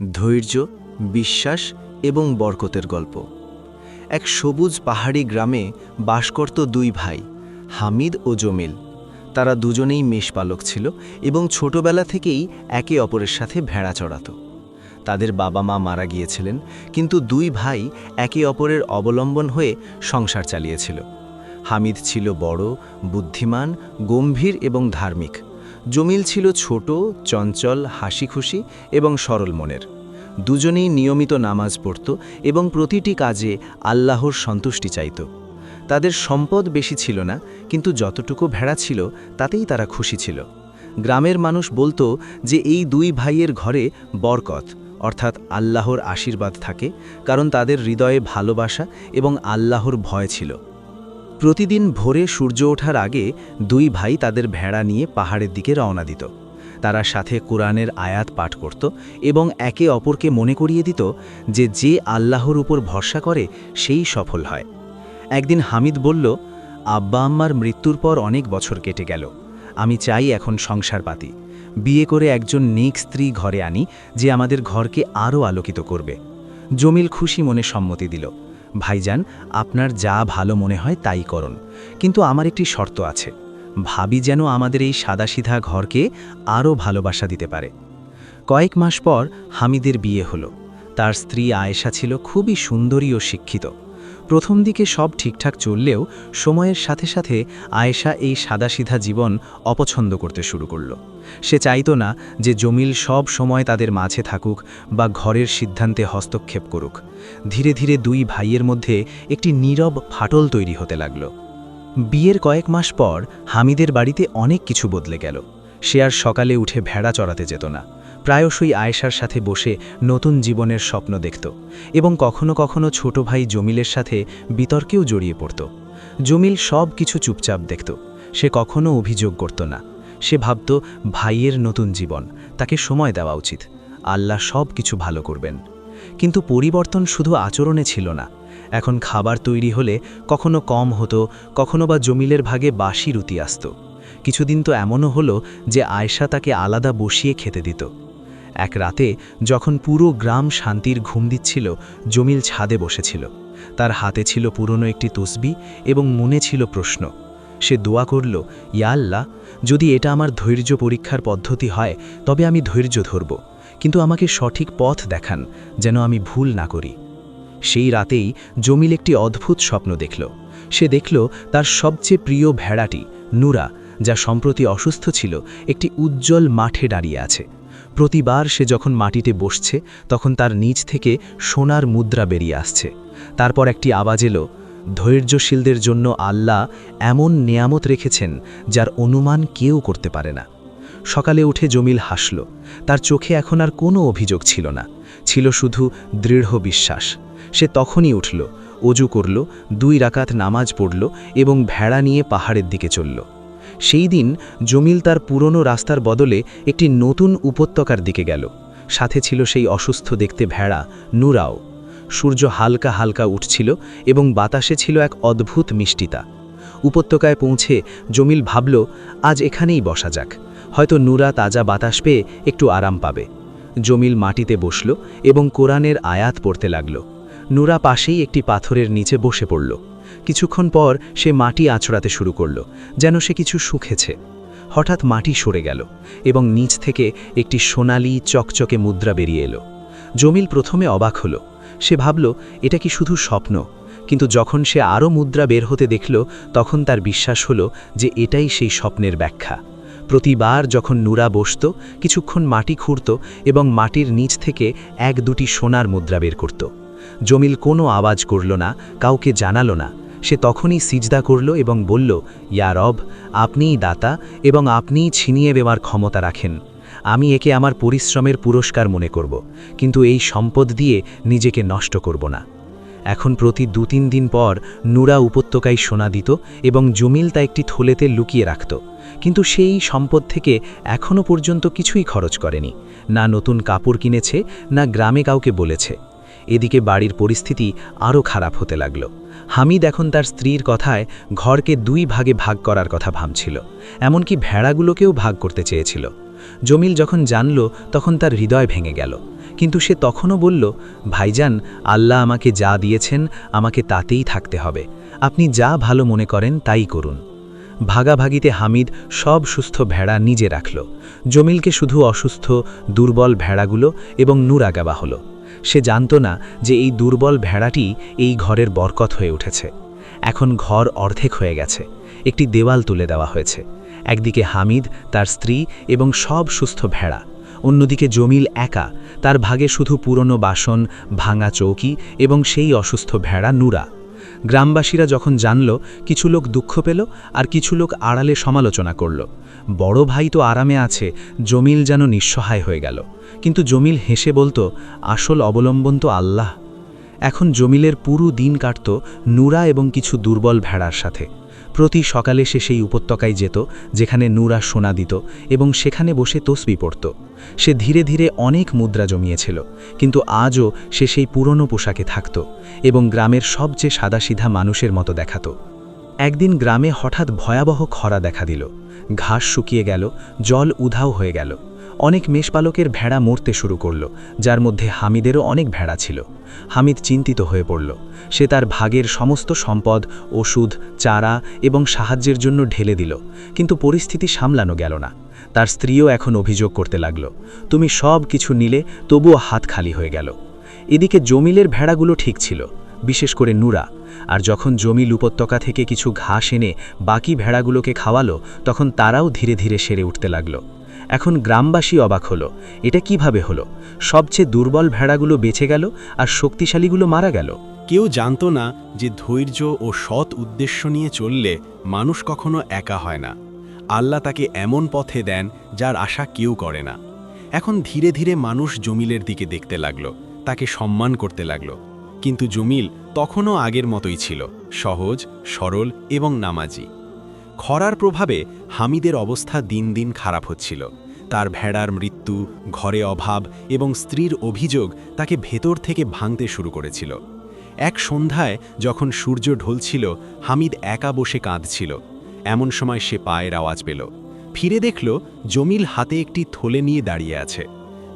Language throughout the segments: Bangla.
ধৈর্য, বিশ্বাস এবং বরকতের গল্প। এক সবুজ পাহাড়ি গ্রামে বাস করত দুই ভাই, হামিদ ও জমিল। তারা দুজনেই মেষপালক ছিল এবং ছোটবেলা থেকেই একে অপরের সাথে ভেড়া চড়াত। তাদের বাবা মা মারা গিয়েছিলেন, কিন্তু দুই ভাই একে অপরের অবলম্বন হয়ে সংসার চালিয়েছিল। হামিদ ছিল বড়, বুদ্ধিমান, গম্ভীর এবং ধার্মিক। জমিল ছিল ছোট, চঞ্চল, হাসিখুশি এবং সরল মনের। দুজনেই নিয়মিত নামাজ পড়ত এবং প্রতিটি কাজে আল্লাহর সন্তুষ্টি চাইত। তাদের সম্পদ বেশি ছিল না, কিন্তু যতটুকু ভেড়া ছিল, তাতেই তারা খুশি ছিল। গ্রামের মানুষ বলতো যে এই দুই ভাইয়ের ঘরে বরকত, অর্থাৎ আল্লাহর আশীর্বাদ থাকে, কারণ তাদের হৃদয়ে ভালোবাসা এবং আল্লাহর ভয় ছিল। প্রতিদিন ভোরে সূর্য ওঠার আগে দুই ভাই তাদের ভেড়া নিয়ে পাহাড়ের দিকে রওনা দিত। তারা সাথে কোরআনের আয়াত পাঠ করত এবং একে অপরকে মনে করিয়ে দিত যে যে আল্লাহর উপর ভরসা করে, সেই সফল হয়। একদিন হামিদ বলল, আব্বা আম্মার মৃত্যুর পর অনেক বছর কেটে গেল। আমি চাই এখন সংসার পাতি। বিয়ে করে একজন নেক স্ত্রী ঘরে আনি যে আমাদের ঘরকে আরও আলোকিত করবে। জমিল খুশি মনে সম্মতি দিল। ভাইজান, আপনার যা ভালো মনে হয় তাই করুন। কিন্তু আমার একটি শর্ত আছে। ভাবি যেন আমাদের এই সাদাসিধা ঘরকে আরও ভালোবাসা দিতে পারে। কয়েক মাস পর হামিদের বিয়ে হলো। তার স্ত্রী আয়েশা ছিল খুবই সুন্দরী ও শিক্ষিত। প্রথম দিকে সব ঠিকঠাক চললেও সময়ের সাথে সাথে আয়েশা এই সাদাসিধা জীবন অপছন্দ করতে শুরু করল। সে চাইত না যে জমিল সব সময় তাদের মাঝে থাকুক বা ঘরের সিদ্ধান্তে হস্তক্ষেপ করুক। ধীরে ধীরে দুই ভাইয়ের মধ্যে একটি নীরব ফাটল তৈরি হতে লাগল। বিয়ের কয়েক মাস পর হামিদের বাড়িতে অনেক কিছু বদলে গেল। সে আর সকালে উঠে ভেড়া চড়াতে যেত না। প্রায়শই আয়েশার সাথে বসে নতুন জীবনের স্বপ্ন দেখত এবং কখনো কখনো ছোট ভাই জমিলের সাথে বিতর্কেও জড়িয়ে পড়ত। জমিল সব কিছু চুপচাপ দেখত। সে কখনো অভিযোগ করত না। সে ভাবত, ভাইয়ের নতুন জীবন, তাকে সময় দেওয়া উচিত। আল্লাহ সব কিছু ভালো করবেন। কিন্তু পরিবর্তন শুধু আচরণে ছিল না। এখন খাবার তৈরি হলে কখনো কম হতো, কখনো বা জমিলের ভাগে বাসি রুটি আসত। কিছুদিন তো এমনও হলো যে আয়শা তাকে আলাদা বসিয়ে খেতে দিত। এক রাতে যখন পুরো গ্রাম শান্তির ঘুম দিচ্ছিল, জমিল ছাদে বসেছিল। তার হাতে ছিল পুরনো একটি তসবি এবং মনে ছিল প্রশ্ন। সে দোয়া করল, ইয়া আল্লাহ, যদি এটা আমার ধৈর্য পরীক্ষার পদ্ধতি হয়, তবে আমি ধৈর্য ধরব। কিন্তু আমাকে সঠিক পথ দেখান, যেন আমি ভুল না করি। সেই রাতেই জমিল একটি অদ্ভুত স্বপ্ন দেখল। সে দেখল তার সবচেয়ে প্রিয় ভেড়াটি, নুরা, যা সম্প্রতি অসুস্থ ছিল, একটি উজ্জ্বল মাঠে দাঁড়িয়ে আছে। প্রতিবার সে যখন মাটিতে বসছে, তখন তার নিচ থেকে সোনার মুদ্রা বেরিয়ে আসছে। তারপর একটি আওয়াজ এলো, ধৈর্যশীলদের জন্য আল্লাহ এমন নেয়ামত রেখেছেন, যার অনুমান কেউ করতে পারে না। সকালে উঠে জমিল হাসল। তার চোখে এখন আর কোনো অভিযোগ ছিল না। ছিল শুধু দৃঢ় বিশ্বাস। সে তখনই উঠল, অজু করল, দুই রাকাত নামাজ পড়ল এবং ভেড়া নিয়ে পাহাড়ের দিকে চলল। সেই দিন জমিল তার পুরনো রাস্তার বদলে একটি নতুন উপত্যকার দিকে গেল। সাথে ছিল সেই অসুস্থ দেখতে ভেড়া, নুরাও। সূর্য হালকা হালকা উঠছিল এবং বাতাসে ছিল এক অদ্ভুত মিষ্টিতা। উপত্যকায় পৌঁছে জমিল ভাবল, আজ এখানেই বসা যাক। হয়তো নুরা তাজা বাতাস পেয়ে একটু আরাম পাবে। জমিল মাটিতে বসল এবং কোরআনের আয়াত পড়তে লাগল। নুরা পাশেই একটি পাথরের নিচে বসে পড়ল। কিছুক্ষণ পর সে মাটি আঁচড়াতে শুরু করল, যেন সে কিছু শুকেছে হঠাৎ মাটি সরে গেল এবং নিচ থেকে একটি সোনালি, চকচকে মুদ্রা বেরিয়ে এলো। জমিল প্রথমে অবাক হল। সে ভাবল, এটা কি শুধু স্বপ্ন? কিন্তু যখন সে আরও মুদ্রা বের হতে দেখল, তখন তার বিশ্বাস হলো যে এটাই সেই স্বপ্নের ব্যাখ্যা। প্রতিবার যখন নুরা বসত, কিছুক্ষণ মাটি খুঁড়ত এবং মাটির নিচ থেকে এক দুটি সোনার মুদ্রা বের করত। জমিল কোনো আওয়াজ করল না, কাউকে জানালো না। সে তখনই সিজদা করল এবং বলল, ইয়া রব, আপনিই দাতা এবং আপনিই ছিনিয়ে দেওয়ার ক্ষমতা রাখেন। আমি একে আমার পরিশ্রমের পুরস্কার মনে করব, কিন্তু এই সম্পদ দিয়ে নিজেকে নষ্ট করব না। এখন প্রতি দু তিন দিন পর নুরা উপত্যকায় সোনা দিত এবং জমিল তা একটি থলেতে লুকিয়ে রাখত। কিন্তু সেই সম্পদ থেকে এখনও পর্যন্ত কিছুই খরচ করেনি, না নতুন কাপড় কিনেছে, না গ্রামে কাউকে বলেছে। এদিকে বাড়ির পরিস্থিতি আরও খারাপ হতে লাগল। হামিদ এখন তার স্ত্রীর কথায় ঘরকে দুই ভাগে ভাগ করার কথা ভাবছিল, এমনকি ভেড়াগুলোকেও ভাগ করতে চেয়েছিল। জমিল যখন জানল, তখন তার হৃদয় ভেঙে গেল। কিন্তু সে তখনও বলল, ভাইজান, আল্লাহ আমাকে যা দিয়েছেন, আমাকে তাতেই থাকতে হবে। আপনি যা ভালো মনে করেন, তাই করুন। ভাগাভাগিতে হামিদ সব সুস্থ ভেড়া নিজে রাখল। জমিলকে শুধু অসুস্থ, দুর্বল ভেড়াগুলো এবং নুরাগাবা হলো। সে জানত না যে এই দুর্বল ভেড়াটি এই ঘরের বরকত হয়ে উঠেছে। এখন ঘর অর্ধেক হয়ে গেছে। একটি দেওয়াল তুলে দেওয়া হয়েছে। একদিকে হামিদ, তার স্ত্রী এবং সব সুস্থ ভেড়া। অন্যদিকে জমিল একা, তার ভাগে শুধু পুরনো বাসন, ভাঙা চৌকি এবং সেই অসুস্থ ভেড়া নুরা। গ্রামবাসীরা যখন জানল, কিছু লোক দুঃখ পেল আর কিছু লোক আড়ালে সমালোচনা করল। বড় ভাই তো আরামে আছে, জমিল যেন নিঃসহায় হয়ে গেল। কিন্তু জমিল হেসে বলতো, আসল অবলম্বন তো আল্লাহ। এখন জমিলের পুরো দিন কাটত নুরা এবং কিছু দুর্বল ভেড়ার সাথে। প্রতি সকালে সে সেই উপত্যকায় যেত, যেখানে নুরা সোনা দিত এবং সেখানে বসে তসবি পড়ত। সে ধীরে ধীরে অনেক মুদ্রা জমিয়েছিল, কিন্তু আজও সে সেই পুরনো পোশাকে থাকত এবং গ্রামের সবচেয়ে সাদাসিধা মানুষের মতো দেখাত। একদিন গ্রামে হঠাৎ ভয়াবহ খরা দেখা দিল। ঘাস শুকিয়ে গেল, জল উধাও হয়ে গেল। অনেক মেষপালকের ভেড়া মরতে শুরু করল, যার মধ্যে হামিদেরও অনেক ভেড়া ছিল। হামিদ চিন্তিত হয়ে পড়ল। সে তার ভাগের সমস্ত সম্পদ, ওষুধ, চারা এবং সাহায্যের জন্য ঢেলে দিল, কিন্তু পরিস্থিতি সামলানো গেল না। তার স্ত্রীও এখন অভিযোগ করতে লাগল, তুমি সব কিছু নিলে তবুও হাত খালি হয়ে গেল। এদিকে জমিলের ভেড়াগুলো ঠিক ছিল, বিশেষ করে নুরা। আর যখন জমিল উপত্যকা থেকে কিছু ঘাস এনে বাকি ভেড়াগুলোকে খাওয়ালো, তখন তারাও ধীরে ধীরে সেরে উঠতে লাগল। এখন গ্রামবাসী অবাক হলো। এটা কীভাবে হলো? সবচেয়ে দুর্বল ভেড়াগুলো বেঁচে গেল আর শক্তিশালীগুলো মারা গেল। কেউ জানত না যে ধৈর্য ও সৎ উদ্দেশ্য নিয়ে চললে মানুষ কখনো একা হয় না। আল্লাহ তাকে এমন পথে দেন যার আশা কেউ করে না। এখন ধীরে ধীরে মানুষ জমিলের দিকে দেখতে লাগল, তাকে সম্মান করতে লাগল। কিন্তু জমিল তখনও আগের মতোই ছিল, সহজ, সরল এবং নামাজি। খরার প্রভাবে হামিদের অবস্থা দিন দিন খারাপ হচ্ছিল। তার ভেড়ার মৃত্যু, ঘরে অভাব এবং স্ত্রীর অভিযোগ তাকে ভেতর থেকে ভাঙতে শুরু করেছিল। এক সন্ধ্যায় যখন সূর্য ঢলছিল, হামিদ একা বসে কাঁদছিল। এমন সময় সে পায়ের আওয়াজ পেল। ফিরে দেখল, জমিল হাতে একটি থলে নিয়ে দাঁড়িয়ে আছে।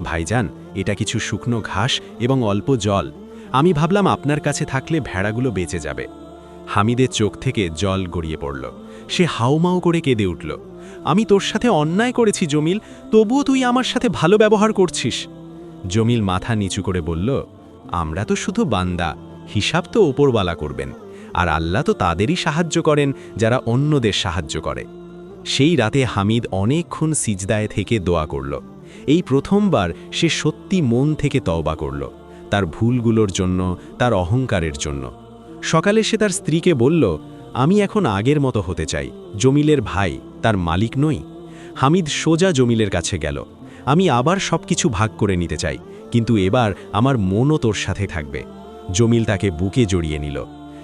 ভাইজান, এটা কিছু শুকনো ঘাস এবং অল্প জল। আমি ভাবলাম আপনার কাছে থাকলে ভেড়াগুলো বেঁচে যাবে। হামিদের চোখ থেকে জল গড়িয়ে পড়ল। সে হাউমাউ করে কেঁদে উঠল। আমি তোর সাথে অন্যায় করেছি, জমিল। তবুও তুই আমার সাথে ভালো ব্যবহার করছিস। জমিল মাথা নিচু করে বলল, আমরা তো শুধু বান্দা। হিসাব তো ওপরওয়ালা করবেন। আর আল্লাহ তো তাদেরই সাহায্য করেন, যারা অন্যদের সাহায্য করে। সেই রাতে হামিদ অনেকক্ষণ সিজদায় থেকে দোয়া করল। এই প্রথমবার সে সত্যি মন থেকে তওবা করল, তার ভুলগুলোর জন্য, তার অহংকারের জন্য। সকালে সে তার স্ত্রীকে বলল, আমি এখন আগের মতো হতে চাই। জমিলের ভাই, তার মালিক নই। হামিদ সোজা জমিলের কাছে গেল। আমি আবার সব কিছু ভাগ করে নিতে চাই, কিন্তু এবার আমার মনও তোর সাথে থাকবে। জমিল তাকে বুকে জড়িয়ে নিল।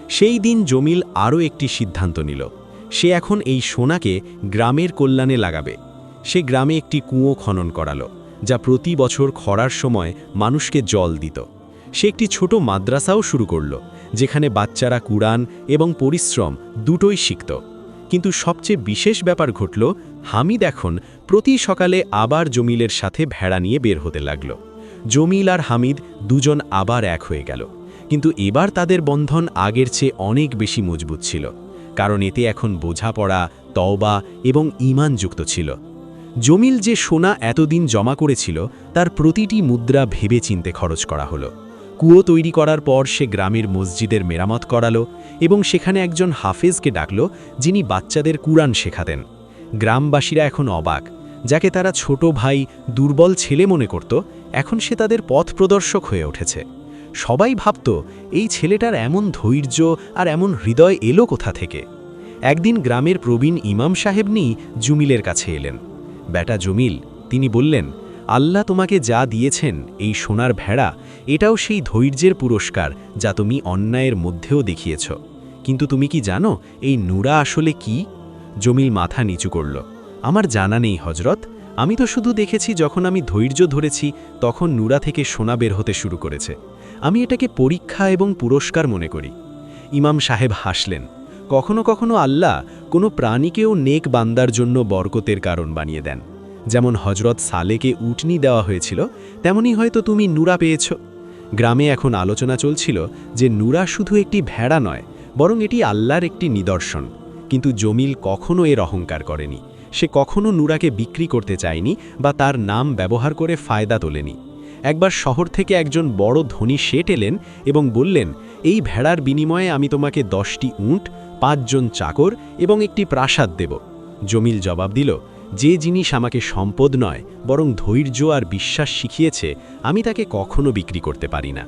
সেই দিন জমিল আরও একটি সিদ্ধান্ত নিল। সে এখন এই সোনাকে গ্রামের কল্যাণে লাগাবে। সে গ্রামে একটি কুঁয়ো খনন করালো, যা প্রতি বছর খরার সময় মানুষকে জল দিত। সে একটি ছোট মাদ্রাসাও শুরু করল। যেখানে বাচ্চারা কুরআন এবং পরিশ্রম দুটোই শিখত। কিন্তু সবচেয়ে বিশেষ ব্যাপার ঘটল, হামিদ এখন প্রতি সকালে আবার জমিলের সাথে ভেড়া নিয়ে বের হতে লাগল। জমিল আর হামিদ দুজন আবার এক হয়ে গেল। কিন্তু এবার তাদের বন্ধন আগের চেয়ে অনেক বেশি মজবুত ছিল, কারণ এতে এখন বোঝাপড়া, তওবা এবং ঈমান যুক্ত ছিল। জমিল যে সোনা এতদিন জমা করেছিল, তার প্রতিটি মুদ্রা ভেবে চিনতে খরচ করা হলো। কুয়ো তৈরি করার পর সে গ্রামের মসজিদের মেরামত করালো এবং সেখানে একজন হাফেজকে ডাকল, যিনি বাচ্চাদের কুরআন শেখাতেন। গ্রামবাসীরা এখন অবাক, যাকে তারা ছোট ভাই, দুর্বল ছেলে মনে করত, এখন সে তাদের পথ প্রদর্শক হয়ে উঠেছে। সবাই ভাবত, এই ছেলেটার এমন ধৈর্য আর এমন হৃদয় এলো কোথা থেকে? একদিন গ্রামের প্রবীণ ইমাম সাহেব নিই জুমিলের কাছে এলেন। বেটা জমিল, তিনি বললেন আল্লাহ তোমাকে যা দিয়েছেন এই সোনার ভেড়া, এটাও সেই ধৈর্যের পুরস্কার যা তুমি অন্যায়ের মধ্যেও দেখিয়েছ। কিন্তু তুমি কি জানো এই নুরা আসলে কি? জমিল মাথা নিচু করল। আমার জানা নেই হজরত আমি তো শুধু দেখেছি যখন আমি ধৈর্য ধরেছি, তখন নুরা থেকে সোনা বের হতে শুরু করেছে। আমি এটাকে পরীক্ষা এবং পুরস্কার মনে করি। ইমাম সাহেব হাসলেন। কখনো কখনো আল্লাহ কোনো প্রাণীকেও নেক বান্দার জন্য বরকতের কারণ বানিয়ে দেন। যেমন হজরত সালেকে উটনি দেওয়া হয়েছিল তেমনি হয়তো তুমি নুরা পেয়েছ। গ্রামে এখন আলোচনা চলছিল যে নুরা শুধু একটি ভেড়া নয়, বরং এটি আল্লাহর একটি নিদর্শন। কিন্তু জমিল কখনো এর অহংকার করেনি। সে কখনো নুরাকে বিক্রি করতে চায়নি বা তার নাম ব্যবহার করে ফায়দা তোলেনি। একবার শহর থেকে একজন বড় ধনী শেট এলেন এবং বললেন, এই ভেড়ার বিনিময়ে আমি তোমাকে দশটি উঁট, পাঁচজন চাকর এবং একটি প্রাসাদ দেব। জমিল জবাব দিল যে জিনিস আমাকে সম্পদ নয়, বরং ধৈর্য আর বিশ্বাস শিখিয়েছে, আমি তাকে কখনো বিক্রি করতে পারি না।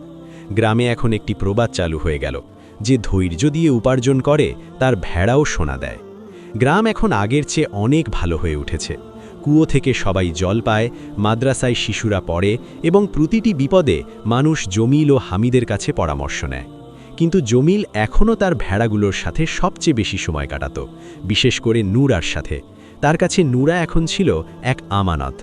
গ্রামে এখন একটি প্রবাদ চালু হয়ে গেল, যে ধৈর্য দিয়ে উপার্জন করে, তার ভেড়াও শোনা দেয়। গ্রাম এখন আগের চেয়ে অনেক ভালো হয়ে উঠেছে। কুয়ো থেকে সবাই জল পায়, মাদ্রাসায় শিশুরা পড়ে এবং প্রতিটি বিপদে মানুষ জমিল ও হামিদের কাছে পরামর্শ নেয়। কিন্তু জমিল এখনও তার ভেড়াগুলোর সাথে সবচেয়ে বেশি সময় কাটাত, বিশেষ করে নূরার সাথে। তার কাছে নূরা এখন ছিল এক আমানত।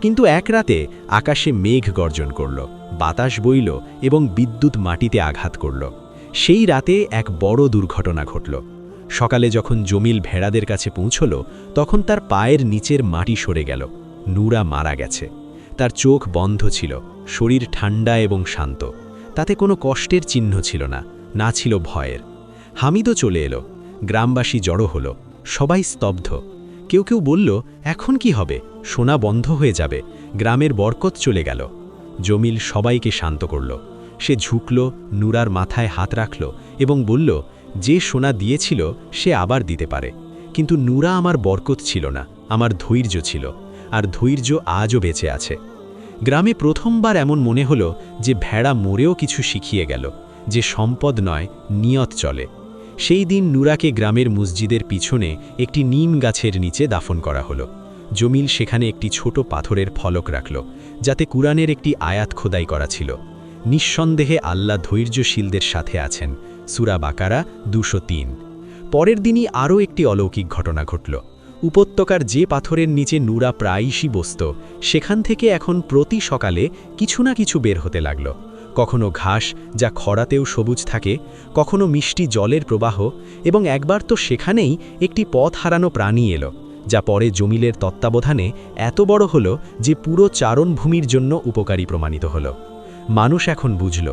কিন্তু এক রাতে আকাশে মেঘ গর্জন করল, বাতাস বইল এবং বিদ্যুৎ মাটিতে আঘাত করল। সেই রাতে এক বড় দুর্ঘটনা ঘটল। সকালে যখন জমিল ভেড়াদের কাছে পৌঁছল, তখন তার পায়ের নিচের মাটি সরে গেল। নূরা মারা গেছে। তার চোখ বন্ধ ছিল, শরীর ঠান্ডা এবং শান্ত। তাতে কোনো কষ্টের চিহ্ন ছিল না না ছিল ভয়ের। হামিদও চলে এলো। গ্রামবাসী জড়ো হলো। সবাই স্তব্ধ। কেউ কেউ বলল, এখন কি হবে? সোনা বন্ধ হয়ে যাবে। গ্রামের বরকত চলে গেল। জমিল সবাইকে শান্ত করল। সে ঝুঁকল, নুরার মাথায় হাত রাখল এবং বলল, যে সোনা দিয়েছিল, সে আবার দিতে পারে। কিন্তু নুরা আমার বরকত ছিল না, আমার ধৈর্য ছিল, আর ধৈর্য আজও বেঁচে আছে। গ্রামে প্রথমবার এমন মনে হলো যে ভেড়া মরেও কিছু শিখিয়ে গেল, যে সম্পদ নয়, নিয়ত চলে। সেই দিন নুরাকে গ্রামের মসজিদের পিছনে একটি নিম গাছের নিচে দাফন করা হলো। জমিল সেখানে একটি ছোট পাথরের ফলক রাখল, যাতে কুরআনের একটি আয়াত খোদাই করা ছিল। নিঃসন্দেহে আল্লাহ ধৈর্যশীলদের সাথে আছেন, সুরা বাকারা দুশো তিন। পরের দিনই আরও একটি অলৌকিক ঘটনা ঘটল। উপত্যকার যে পাথরের নিচে নুরা প্রায়শই বসত, সেখান থেকে এখন প্রতি সকালে কিছু না কিছু বের হতে লাগল। কখনো ঘাস যা খরাতেও সবুজ থাকে, কখনো মিষ্টি জলের প্রবাহ, এবং একবার তো সেখানেই একটি পথ হারানো প্রাণী এলো, যা পরে জমিলের তত্ত্বাবধানে এত বড় হল যে পুরো চারণভূমির জন্য উপকারী প্রমাণিত হল। মানুষ এখন বুঝল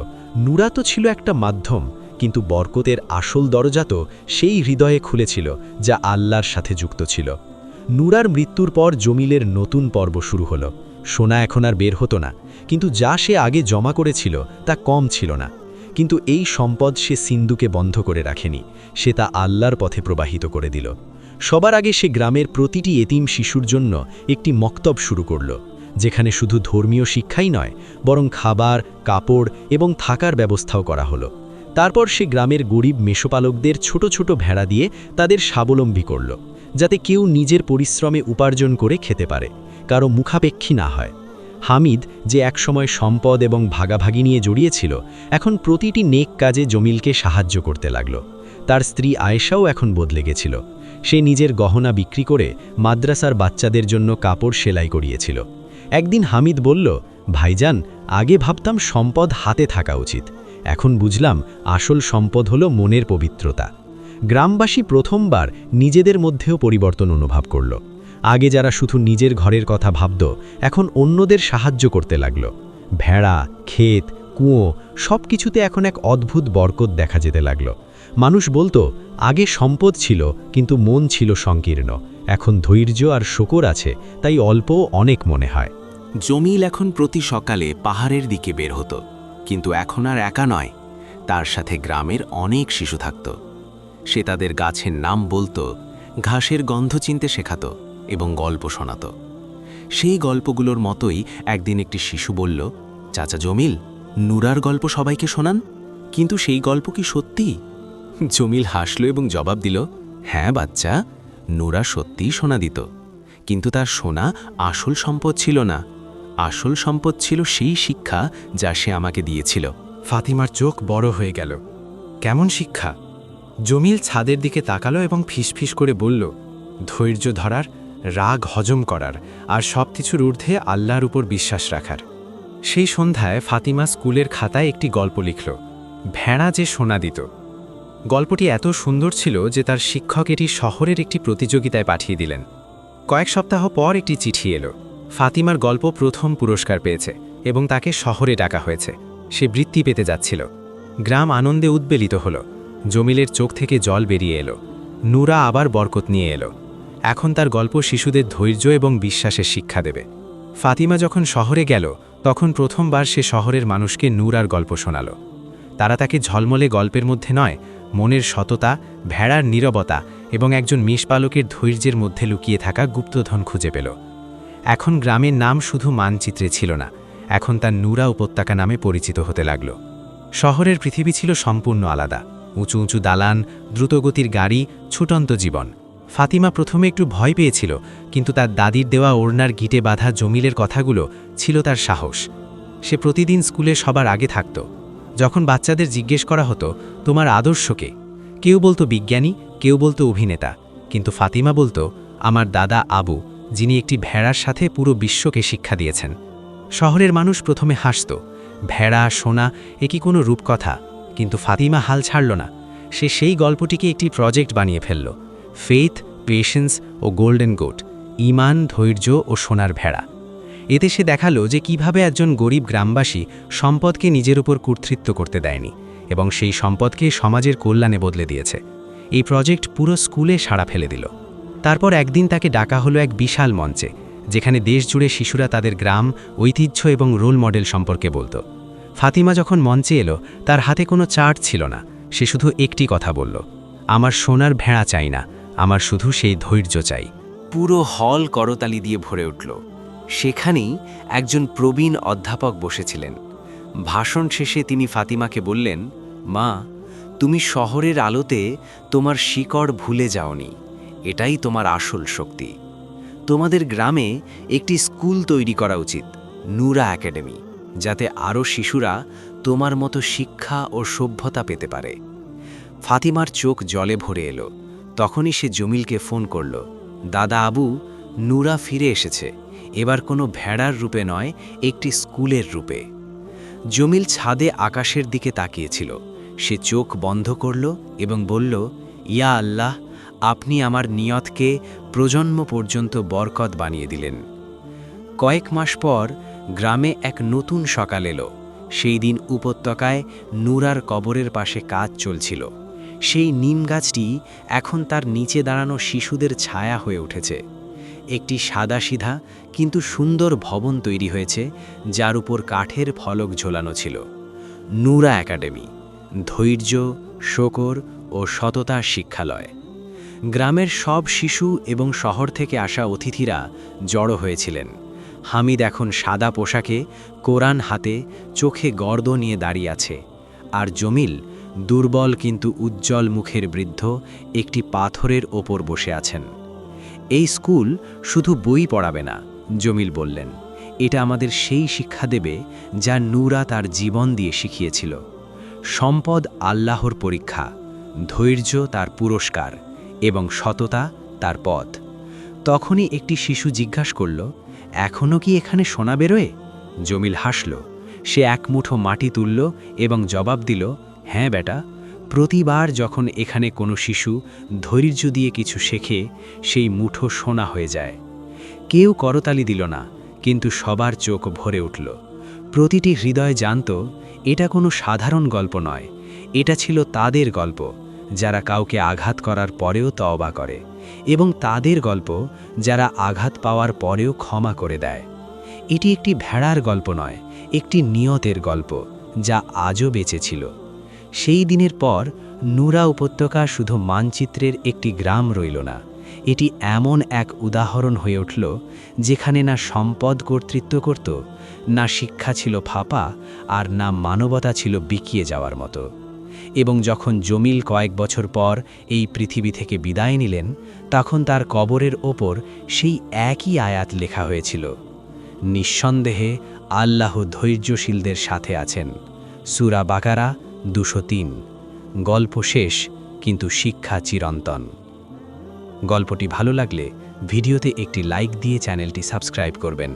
নুরা তো ছিল একটা মাধ্যম, কিন্তু বরকতের আসল দরজা তো সেই হৃদয়ে খুলেছিল, যা আল্লাহর সাথে যুক্ত ছিল। নুরার মৃত্যুর পর জমিলের নতুন পর্ব শুরু হলো, সোনা এখন আর বের হতো না কিন্তু যা সে আগে জমা করেছিল তা কম ছিল না। কিন্তু এই সম্পদ সে সিন্ধুকে বন্ধ করে রাখেনি, সে তা আল্লাহর পথে প্রবাহিত করে দিল। সবার আগে সে গ্রামের প্রতিটি এতিম শিশুর জন্য একটি মক্তব শুরু করল, যেখানে শুধু ধর্মীয় শিক্ষাই নয়, বরং খাবার, কাপড় এবং থাকার ব্যবস্থাও করা হলো। তারপর সে গ্রামের গরিব মেষপালকদের ছোট ছোট ভেড়া দিয়ে তাদের স্বাবলম্বী করল, যাতে কেউ নিজের পরিশ্রমে উপার্জন করে খেতে পারে, কারও মুখাপেক্ষী না হয়। হামিদ যে একসময় সম্পদ এবং ভাগাভাগি নিয়ে জড়িয়েছিল, এখন প্রতিটি নেক কাজে জমিলকে সাহায্য করতে লাগল। তার স্ত্রী আয়েশাও এখন বদলে গেছিল। সে নিজের গহনা বিক্রি করে মাদ্রাসার বাচ্চাদের জন্য কাপড় সেলাই করিয়েছিল। একদিন হামিদ বলল, ভাইজান, আগে ভাবতাম সম্পদ হাতে থাকা উচিত। এখন বুঝলাম আসল সম্পদ হলো মনের পবিত্রতা। গ্রামবাসী প্রথমবার নিজেদের মধ্যেও পরিবর্তন অনুভব করল। আগে যারা শুধু নিজের ঘরের কথা ভাবত, এখন অন্যদের সাহায্য করতে লাগল। ভেড়া, ক্ষেত, কুঁয়ো সব কিছুতে এখন এক অদ্ভুত বরকত দেখা যেতে লাগল। মানুষ বলতো, আগে সম্পদ ছিল, কিন্তু মন ছিল সংকীর্ণ। এখন ধৈর্য আর শকর আছে, তাই অল্পও অনেক মনে হয়। জমিল এখন প্রতি সকালে পাহাড়ের দিকে বের হতো, কিন্তু এখন আর একা নয়। তার সাথে গ্রামের অনেক শিশু থাকত। সে তাদের গাছের নাম বলতো, ঘাসের গন্ধ চিনতে শেখাত। এবং গল্প শোনাত। সেই গল্পগুলোর মতোই একদিন একটি শিশু বলল, চাচা জমিল, নুরার গল্প সবাইকে শোনান। কিন্তু সেই গল্প কি সত্যি? জমিল হাসল এবং জবাব দিল হ্যাঁ বাচ্চা, নুরা সত্যিই শোনা দিত। কিন্তু তার শোনা আসল সম্পদ ছিল না। আসল সম্পদ ছিল সেই শিক্ষা যা সে আমাকে দিয়েছিল। ফাতিমার চোখ বড় হয়ে গেল। কেমন শিক্ষা? জমিল ছাদের দিকে তাকালো এবং ফিসফিস করে বলল, ধৈর্য ধরার রাগ হজম করার আর সব কিছুর ঊর্ধ্বে আল্লাহর উপর বিশ্বাস রাখার। সেই সন্ধ্যায় ফাতিমা স্কুলের খাতায় একটি গল্প লিখল। ভেড়া যে সোনা দিত। গল্পটি এত সুন্দর ছিল যে তার শিক্ষক এটি শহরের একটি প্রতিযোগিতায় পাঠিয়ে দিলেন। কয়েক সপ্তাহ পর একটি চিঠি এলো। ফাতিমার গল্প প্রথম পুরস্কার পেয়েছে এবং তাকে শহরে ডাকা হয়েছে। সে বৃত্তি পেতে যাচ্ছিল। গ্রাম আনন্দে উদ্বেলিত হলো। জমিলের চোখ থেকে জল বেরিয়ে এলো। নুরা আবার বরকত নিয়ে এলো। এখন তার গল্প শিশুদের ধৈর্য এবং বিশ্বাসের শিক্ষা দেবে। ফাতিমা যখন শহরে গেল, তখন প্রথমবার সে শহরের মানুষকে নূরার গল্প শোনাল। তারা তাকে ঝলমলে গল্পের মধ্যে নয়, মনের সততা, ভেড়ার নীরবতা এবং একজন মেষপালকের ধৈর্যের মধ্যে লুকিয়ে থাকা গুপ্তধন খুঁজে পেল। এখন গ্রামের নাম শুধু মানচিত্রে ছিল না, এখন তার নূরা উপত্যকা নামে পরিচিত হতে লাগল। শহরের পৃথিবী ছিল সম্পূর্ণ আলাদা, উঁচু উঁচু দালান, দ্রুতগতির গাড়ি, ছুটন্ত জীবন। ফাতিমা প্রথমে একটু ভয় পেয়েছিল, কিন্তু তার দাদির দেওয়া ওড়নার গিটে বাঁধা জমিলের কথাগুলো ছিল তার সাহস। সে প্রতিদিন স্কুলে সবার আগে থাকত। যখন বাচ্চাদের জিজ্ঞেস করা হতো, তোমার আদর্শকে কেউ বলতো বিজ্ঞানী, কেউ বলতো অভিনেতা। কিন্তু ফাতিমা বলতো, আমার দাদা আবু, যিনি একটি ভেড়ার সাথে পুরো বিশ্বকে শিক্ষা দিয়েছেন। শহরের মানুষ প্রথমে হাসত, ভেড়া, সোনা, এ কি কোনো রূপকথা? কিন্তু ফাতিমা হাল ছাড়ল না। সে সেই গল্পটিকে একটি প্রজেক্ট বানিয়ে ফেলল। ফেথ পেশেন্স ও গোল্ডেন গোট ইমান ধৈর্য ও সোনার ভেড়া। এতে সে দেখাল যে কীভাবে একজন গরিব গ্রামবাসী সম্পদকে নিজের উপর কর্তৃত্ব করতে দেয়নি এবং সেই সম্পদকে সমাজের কল্যাণে বদলে দিয়েছে। এই প্রজেক্ট পুরো স্কুলে সাড়া ফেলে দিল। তারপর একদিন তাকে ডাকা হলো এক বিশাল মঞ্চে, যেখানে দেশ জুড়ে শিশুরা তাদের গ্রাম, ঐতিহ্য এবং রোল মডেল সম্পর্কে বলতো। ফাতিমা যখন মঞ্চে এলো, তার হাতে কোনো চার্ট ছিল না, সে শুধু একটি কথা বলল, আমার সোনার ভেড়া চাই না আমার শুধু সেই ধৈর্য চাই। পুরো হল করতালি দিয়ে ভরে উঠল। সেখানেই একজন প্রবীণ অধ্যাপক বসেছিলেন। ভাষণ শেষে তিনি ফাতিমাকে বললেন, মা, তুমি শহরের আলোতে তোমার শিকড় ভুলে যাওনি। এটাই তোমার আসল শক্তি। তোমাদের গ্রামে একটি স্কুল তৈরি করা উচিত, নূরা একাডেমি, যাতে আরও শিশুরা তোমার মতো শিক্ষা ও সভ্যতা পেতে পারে। ফাতিমার চোখ জলে ভরে এলো। তখনই সে জমিলকে ফোন করল। দাদা আবু, নূরা ফিরে এসেছে। এবার কোনো ভেড়ার রূপে নয়, একটি স্কুলের রূপে। জমিল ছাদে আকাশের দিকে তাকিয়েছিল। সে চোখ বন্ধ করল এবং বলল, ইয়া আল্লাহ, আপনি আমার নিয়তকে প্রজন্ম পর্যন্ত বরকত বানিয়ে দিলেন। কয়েক মাস পর গ্রামে এক নতুন সকাল এলো। সেই দিন উপত্যকায় নূরার কবরের পাশে কাজ চলছিল। সেই নিম গাছটি এখন তার নিচে দাঁড়ানো শিশুদের ছায়া হয়ে উঠেছে। একটি সাদাসিধা কিন্তু সুন্দর ভবন তৈরি হয়েছে, যার উপর কাঠের ফলক ঝোলানো ছিল। নূরা একাডেমি, ধৈর্য, শকর ও সততার শিক্ষালয়। গ্রামের সব শিশু এবং শহর থেকে আসা অতিথিরা জড়ো হয়েছিলেন। হামিদ এখন সাদা পোশাকে কোরআন হাতে, চোখে গর্দ নিয়ে দাঁড়িয়ে আছে। আর জমিল দুর্বল কিন্তু উজ্জ্বল মুখের বৃদ্ধ একটি পাথরের ওপর বসে আছেন। এই স্কুল শুধু বই পড়াবে না, জমিল বললেন। এটা আমাদের সেই শিক্ষা দেবে যা নূরা তার জীবন দিয়ে শিখিয়েছিল। সম্পদ আল্লাহর পরীক্ষা, ধৈর্য তার পুরস্কার এবং সততা তার পথ। তখনই একটি শিশু জিজ্ঞাস করল এখনও কি এখানে সোনা বেরোয়? জমিল হাসল। সে এক মুঠো মাটি তুলল এবং জবাব দিল হ্যাঁ বেটা, প্রতিবার যখন এখানে কোনো শিশু ধৈর্য দিয়ে কিছু শেখে, সেই মুঠো সোনা হয়ে যায়। কেউ করতালি দিল না, কিন্তু সবার চোখ ভরে উঠল। প্রতিটি হৃদয় জানত, এটা কোনো সাধারণ গল্প নয়, এটা ছিল তাদের গল্প, যারা কাউকে আঘাত করার পরেও তওবা করে, এবং তাদের গল্প যারা আঘাত পাওয়ার পরেও ক্ষমা করে দেয়। এটি একটি ভেড়ার গল্প নয়, একটি নিয়তের গল্প, যা আজও বেঁচে ছিল। সেই দিনের পর নুরা উপত্যকা শুধু মানচিত্রের একটি গ্রাম রইল না, এটি এমন এক উদাহরণ হয়ে উঠল যেখানে না সম্পদ কর্তৃত্ব করত, না শিক্ষা ছিল ফাপা আর না মানবতা ছিল বিকিয়ে যাওয়ার মতো। এবং যখন জমিল কয়েক বছর পর এই পৃথিবী থেকে বিদায় নিলেন, তখন তার কবরের ওপর সেই একই আয়াত লেখা হয়েছিল, নিঃসন্দেহে আল্লাহ ধৈর্যশীলদের সাথে আছেন। সুরা বাকারা দুশো তিন। গল্প শেষ, কিন্তু শিক্ষা চিরন্তন। গল্পটি ভালো লাগলে ভিডিওতে একটি লাইক দিয়ে চ্যানেলটি সাবস্ক্রাইব করবেন।